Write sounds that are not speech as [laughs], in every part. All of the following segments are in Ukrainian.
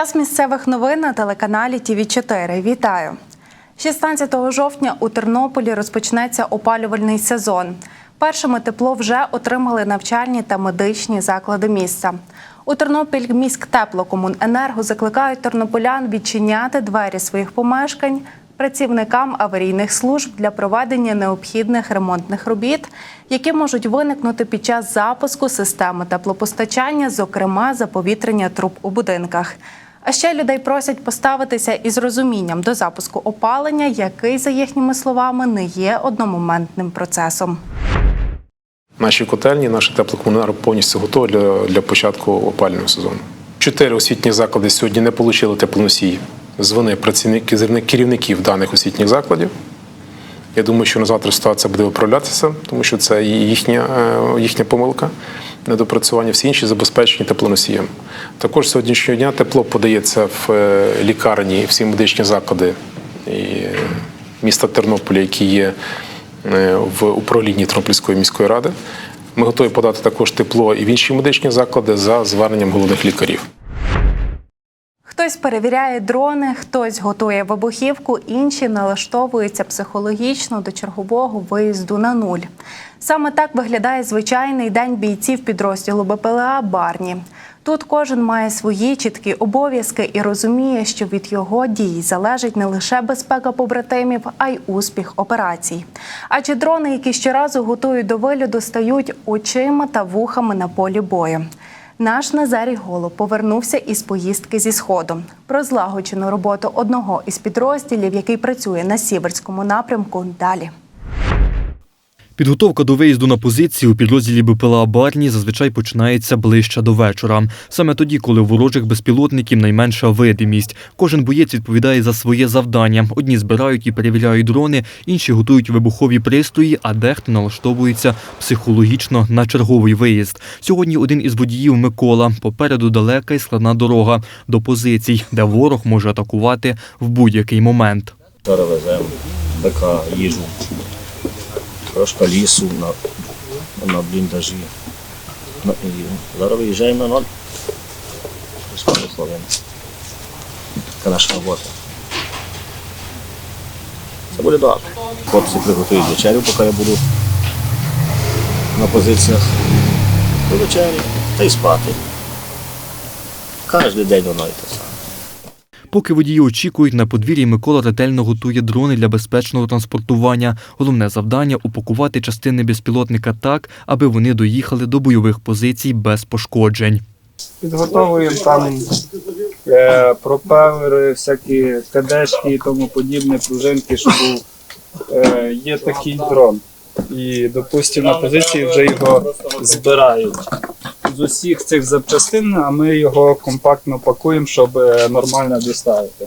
Час місцевих новин на телеканалі ТІВІ 4 Вітаю! 16 жовтня у Тернополі розпочнеться опалювальний сезон. Першими тепло вже отримали навчальні та медичні заклади міста. У Тернопіль міськтеплокомуненерго закликають тернополян відчиняти двері своїх помешкань працівникам аварійних служб для проведення необхідних ремонтних робіт, які можуть виникнути під час запуску системи теплопостачання, зокрема заповітрення труб у будинках. А ще людей просять поставитися із розумінням до запуску опалення, який, за їхніми словами, не є одномоментним процесом. Наші котельні, наші теплокомуненерго повністю готові для, для початку опалювального сезону. Чотири освітні заклади сьогодні не отримали теплоносії. Дзвони працівники керівників даних освітніх закладів. Я думаю, що на завтра ситуація буде виправлятися, тому що це їхня, е, їхня помилка, недопрацювання, всі інші забезпечені теплоносієм. Також сьогоднішнього дня тепло подається в лікарні лікарні, всі медичні заклади і е, міста Тернополя, які є е, в управлінні Тернопільської міської ради. Ми готові подати також тепло і в інші медичні заклади за зверненням головних лікарів. Хтось перевіряє дрони, хтось готує вибухівку, інші налаштовуються психологічно до чергового виїзду на нуль. Саме так виглядає звичайний день бійців підрозділу БПЛА Барні. Тут кожен має свої чіткі обов'язки і розуміє, що від його дій залежить не лише безпека побратимів, а й успіх операцій. Адже дрони, які щоразу готують до виліту, стають очима та вухами на полі бою. Наш Назарій Голуб повернувся із поїздки зі сходу. Про злагоджену роботу одного із підрозділів, який працює на сіверському напрямку. Далі. Підготовка до виїзду на позиції у підрозділі БПЛА Барні зазвичай починається ближче до вечора. Саме тоді, коли у ворожих безпілотників найменша видимість. Кожен боєць відповідає за своє завдання. Одні збирають і перевіряють дрони, інші готують вибухові пристрої, а дехто налаштовується психологічно на черговий виїзд. Сьогодні один із водіїв Микола. Попереду далека і складна дорога до позицій, де ворог може атакувати в будь-який момент. Зараз веземо бика, їжу, трошки лісу на, на бліндажі. Ну, і зараз виїжджаємо на ноль. Така наша робота. Це буде добре. Хлопці приготують вечерю, поки я буду на позиціях. До вечері та й спати. Кожен день воно і те саме. Поки водії очікують на подвір'ї, Микола ретельно готує дрони для безпечного транспортування. Головне завдання упакувати частини безпілотника так, аби вони доїхали до бойових позицій без пошкоджень. Підготовуємо там е, пропелери, всякі кадешки і тому подібне, пружинки, щоб. Е, є такий дрон. І, допустимо, на позиції вже його збирають. З усіх цих запчастин, а ми його компактно пакуємо, щоб е, нормально доставити.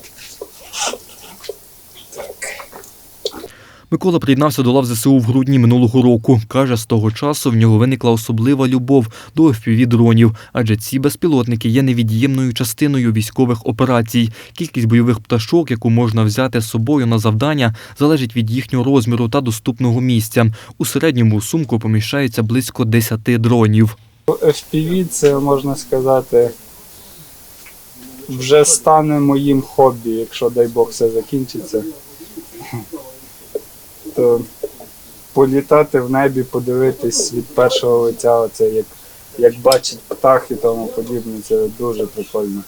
Микола приєднався до лав ЗСУ в грудні минулого року. Каже, з того часу в нього виникла особлива любов до fpv дронів, адже ці безпілотники є невід'ємною частиною військових операцій. Кількість бойових пташок, яку можна взяти з собою на завдання, залежить від їхнього розміру та доступного місця. У середньому у сумку поміщається близько 10 дронів. FPV це можна сказати. Вже стане моїм хобі, якщо дай Бог все закінчиться. [laughs] То політати в небі, подивитись від першого лиця, оце як, як бачить птах і тому подібне, це дуже прикольно.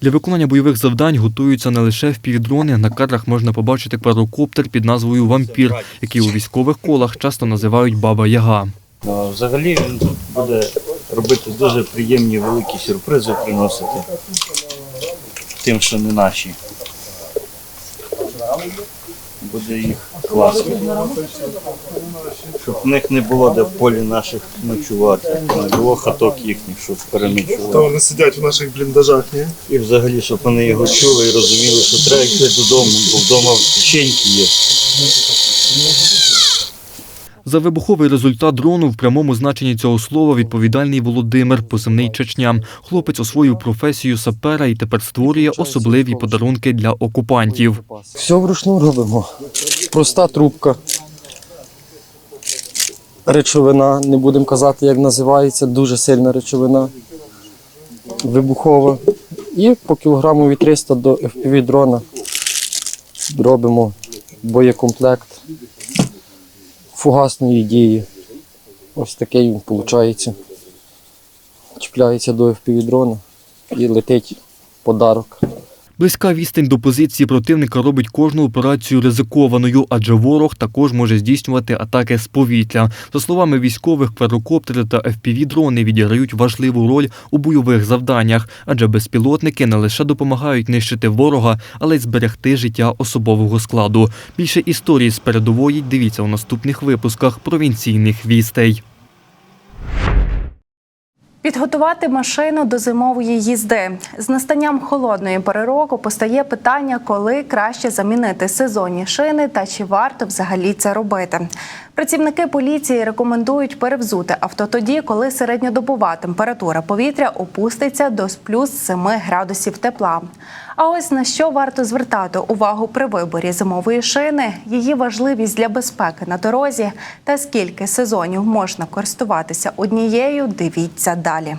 Для виконання бойових завдань готуються не лише впівдрони. На кадрах можна побачити квадрокоптер під назвою Вампір, який у військових колах часто називають Баба Яга. Взагалі він тут буде робити дуже приємні великі сюрпризи приносити тим, що не наші. Буде їх класно. Щоб в них не було де в полі наших ночувати, не було хаток їхніх, щоб переночувати. вони сидять в наших бліндажах, ні? І взагалі, щоб вони його чули і розуміли, що треба йти додому, бо вдома печеньки є. За вибуховий результат дрону в прямому значенні цього слова відповідальний Володимир, позивний Чечня. Хлопець освоїв професію сапера і тепер створює особливі подарунки для окупантів. Все вручну робимо. Проста трубка. Речовина, не будемо казати, як називається, дуже сильна речовина. Вибухова. І по кілограмові 300 до FPV дрона робимо боєкомплект фугасної дії. Ось такий він виходить. Чіпляється до FPV дрона і летить подарок. Близька відстань до позиції противника робить кожну операцію ризикованою, адже ворог також може здійснювати атаки з повітря. За словами військових, квадрокоптери та FPV-дрони відіграють важливу роль у бойових завданнях, адже безпілотники не лише допомагають нищити ворога, але й зберегти життя особового складу. Більше історії з передової дивіться у наступних випусках провінційних вістей. Підготувати машину до зимової їзди з настанням холодної пори року постає питання, коли краще замінити сезонні шини та чи варто взагалі це робити. Працівники поліції рекомендують перевзути авто тоді, коли середньодобова температура повітря опуститься до плюс 7 градусів тепла. А ось на що варто звертати увагу при виборі зимової шини, її важливість для безпеки на дорозі та скільки сезонів можна користуватися однією. Дивіться далі.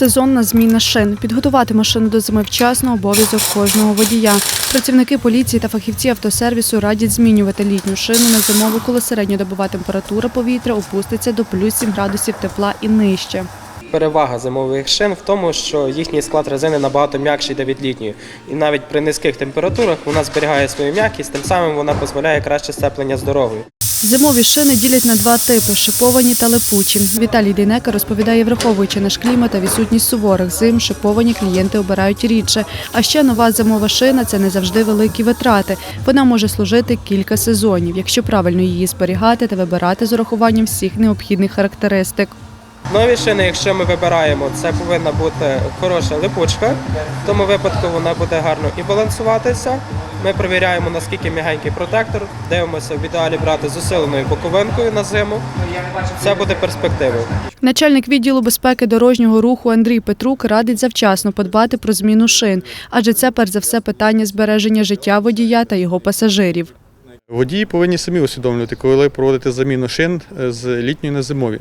Сезонна зміна шин. Підготувати машину до зими вчасно обов'язок кожного водія. Працівники поліції та фахівці автосервісу радять змінювати літню шину на зимову, коли середньодобова температура повітря опуститься до плюс 7 градусів тепла і нижче. Перевага зимових шин в тому, що їхній склад резини набагато м'якший йде від літньої. І навіть при низьких температурах вона зберігає свою м'якість, тим самим вона дозволяє краще сцеплення з дорогою. Зимові шини ділять на два типи шиповані та липучі. Віталій Дейнека розповідає, враховуючи наш клімат та відсутність суворих зим, шиповані клієнти обирають рідше. А ще нова зимова шина це не завжди великі витрати. Вона може служити кілька сезонів, якщо правильно її зберігати та вибирати з урахуванням всіх необхідних характеристик. Нові шини, якщо ми вибираємо, це повинна бути хороша липучка. В тому випадку вона буде гарно і балансуватися. Ми перевіряємо, наскільки м'ягенький протектор, дивимося в ідеалі брати з усиленою боковинкою на зиму. Це буде перспективою. Начальник відділу безпеки дорожнього руху Андрій Петрук радить завчасно подбати про зміну шин, адже це перш за все питання збереження життя водія та його пасажирів. Водії повинні самі усвідомлювати, коли проводити заміну шин е, з літньої на зимові.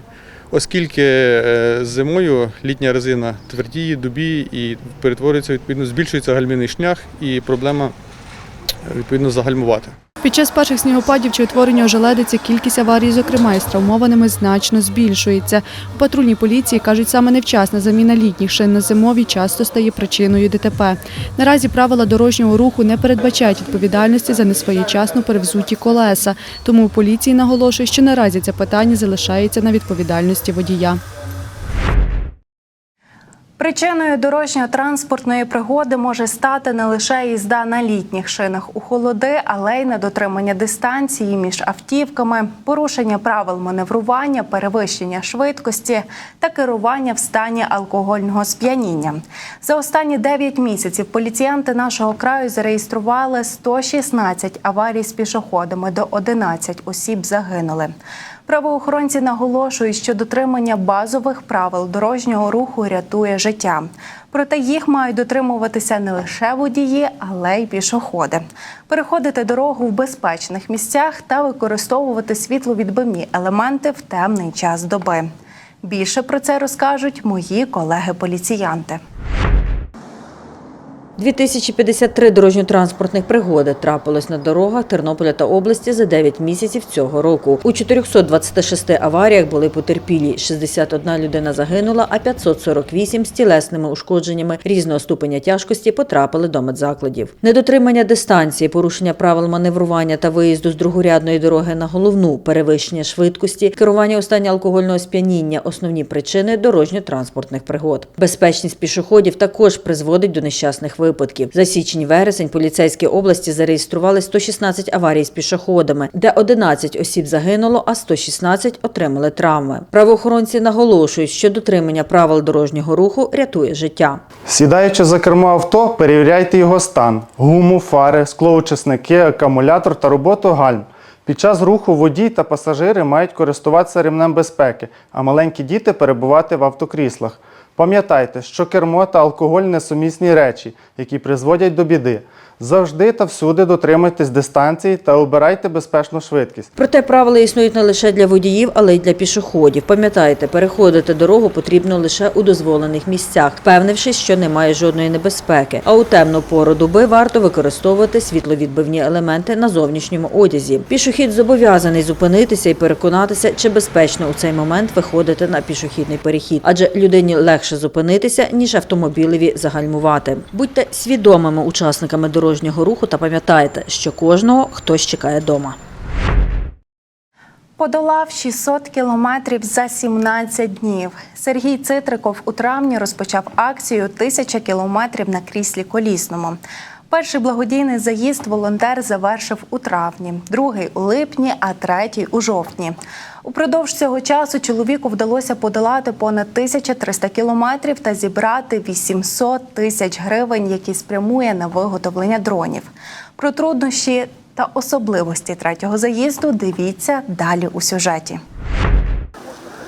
Оскільки е, зимою літня резина твердіє, дубіє і перетворюється, відповідно, збільшується гальмівний шлях і проблема відповідно загальмувати. Під час перших снігопадів чи утворення ожеледиці кількість аварій, зокрема із травмованими, значно збільшується. У патрульній поліції кажуть, саме невчасна заміна літніх шин на зимові часто стає причиною ДТП. Наразі правила дорожнього руху не передбачають відповідальності за несвоєчасно перевзуті колеса. Тому у поліції наголошують, що наразі це питання залишається на відповідальності водія. Причиною дорожньо-транспортної пригоди може стати не лише їзда на літніх шинах у холоди, але й недотримання дистанції між автівками, порушення правил маневрування, перевищення швидкості та керування в стані алкогольного сп'яніння. За останні 9 місяців поліціянти нашого краю зареєстрували 116 аварій з пішоходами, до 11 осіб загинули. Правоохоронці наголошують, що дотримання базових правил дорожнього руху рятує життя. Проте їх мають дотримуватися не лише водії, але й пішоходи. Переходити дорогу в безпечних місцях та використовувати світловідбивні елементи в темний час доби. Більше про це розкажуть мої колеги-поліціянти. 2053 дорожньо-транспортних пригоди трапилось на дорогах Тернополя та області за 9 місяців цього року. У 426 аваріях були потерпілі. 61 людина загинула, а 548 з тілесними ушкодженнями різного ступеня тяжкості потрапили до медзакладів. Недотримання дистанції, порушення правил маневрування та виїзду з другорядної дороги на головну, перевищення швидкості, керування у стані алкогольного сп'яніння – основні причини дорожньо-транспортних пригод. Безпечність пішоходів також призводить до нещасних випадків. За січень-вересень поліцейські області зареєстрували 116 аварій з пішоходами, де 11 осіб загинуло, а 116 отримали травми. Правоохоронці наголошують, що дотримання правил дорожнього руху рятує життя. Сідаючи за кермо авто, перевіряйте його стан, гуму, фари, склоучасники, акумулятор та роботу гальм. Під час руху водій та пасажири мають користуватися ремнем безпеки, а маленькі діти перебувати в автокріслах. Пам'ятайте, що кермо та алкоголь несумісні речі, які призводять до біди. Завжди та всюди дотримуйтесь дистанції та обирайте безпечну швидкість. Проте правила існують не лише для водіїв, але й для пішоходів. Пам'ятайте, переходити дорогу потрібно лише у дозволених місцях, впевнившись, що немає жодної небезпеки. А у темну пору доби варто використовувати світловідбивні елементи на зовнішньому одязі. Пішохід зобов'язаний зупинитися і переконатися, чи безпечно у цей момент виходити на пішохідний перехід, адже людині легше зупинитися ніж автомобілеві загальмувати. Будьте свідомими учасниками дорожнього руху та пам'ятайте, що кожного хтось чекає дома. Подолав 600 кілометрів за 17 днів. Сергій Цитриков у травні розпочав акцію Тисяча кілометрів на кріслі колісному. Перший благодійний заїзд волонтер завершив у травні, другий у липні, а третій у жовтні. Упродовж цього часу чоловіку вдалося подолати понад 1300 кілометрів та зібрати 800 тисяч гривень, які спрямує на виготовлення дронів. Про труднощі та особливості третього заїзду дивіться далі у сюжеті.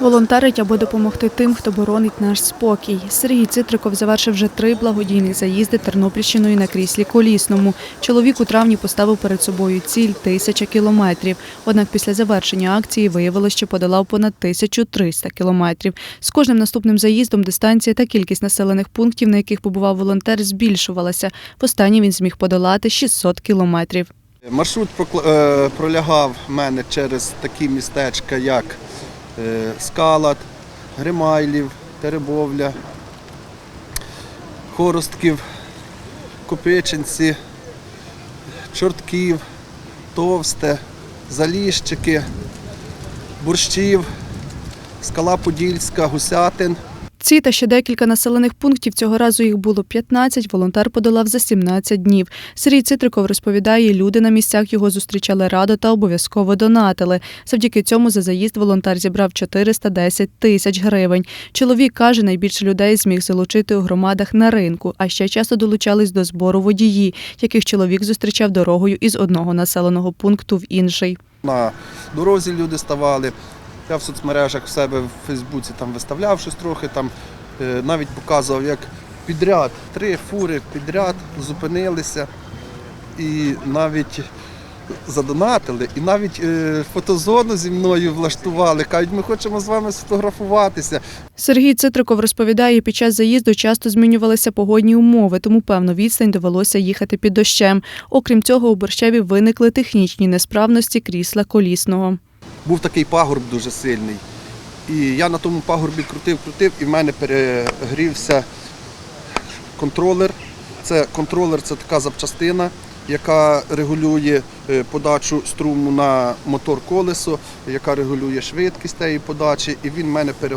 Волонтерить, аби допомогти тим, хто боронить наш спокій. Сергій Цитриков завершив вже три благодійних заїзди Тернопільщиною на кріслі колісному. Чоловік у травні поставив перед собою ціль тисяча кілометрів. Однак після завершення акції виявилося, що подолав понад 1300 кілометрів. З кожним наступним заїздом дистанція та кількість населених пунктів, на яких побував волонтер, збільшувалася. Востаннє він зміг подолати 600 кілометрів. Маршрут е, пролягав мене через такі містечка, як Скалат, Гримайлів, Теребовля, Хоростків, Копичинці, Чортків, Товсте, Заліщики, Борщів, Скала Подільська, Гусятин. Ці та ще декілька населених пунктів цього разу їх було 15, волонтер подолав за 17 днів. Сергій Цитриков розповідає, люди на місцях його зустрічали радо та обов'язково донатили. Завдяки цьому за заїзд волонтер зібрав 410 тисяч гривень. Чоловік каже, найбільше людей зміг залучити у громадах на ринку, а ще часто долучались до збору водії, яких чоловік зустрічав дорогою із одного населеного пункту в інший. На дорозі люди ставали. Я в соцмережах в себе в Фейсбуці там виставляв щось трохи, там е, навіть показував, як підряд, три фури підряд зупинилися і навіть задонатили, і навіть е, фотозону зі мною влаштували. Кажуть, ми хочемо з вами сфотографуватися. Сергій Цитриков розповідає, під час заїзду часто змінювалися погодні умови, тому певну відстань довелося їхати під дощем. Окрім цього, у Борщеві виникли технічні несправності крісла колісного. Був такий пагорб дуже сильний. І я на тому пагорбі крутив, крутив, і в мене перегрівся контролер. Це контролер це така запчастина, яка регулює е, подачу струму на мотор колесо, яка регулює швидкість тієї подачі, і він в мене е,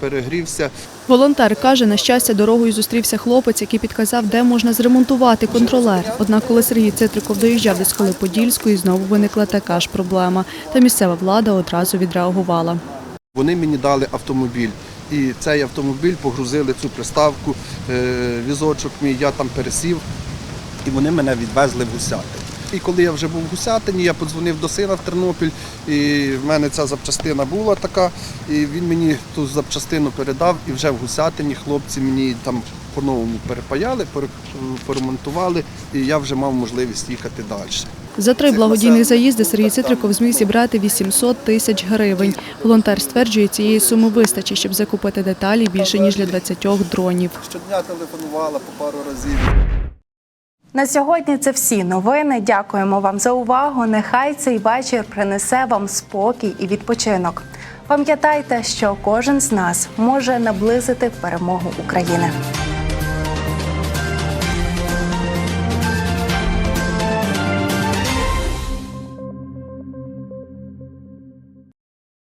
перегрівся. Волонтер каже, на щастя, дорогою зустрівся хлопець, який підказав, де можна зремонтувати контролер. Однак, коли Сергій Цитриков доїжджав до Скали Подільської, знову виникла така ж проблема. Та місцева влада одразу відреагувала. Вони мені дали автомобіль. І цей автомобіль погрузили цю приставку, е, візочок мій, я там пересів, і вони мене відвезли в Гусятин. І коли я вже був в Гусятині, я подзвонив до сина в Тернопіль, і в мене ця запчастина була така, і він мені ту запчастину передав, і вже в Гусятині хлопці мені там по-новому перепаяли, пере- поремонтували, і я вже мав можливість їхати далі. За три благодійних заїзди Сергій Цитриков зміг зібрати 800 тисяч гривень. Волонтер стверджує, цієї суми вистачить, щоб закупити деталі більше ніж для 20 дронів. Щодня телефонувала по пару разів. На сьогодні це всі новини. Дякуємо вам за увагу. Нехай цей вечір принесе вам спокій і відпочинок. Пам'ятайте, що кожен з нас може наблизити перемогу України.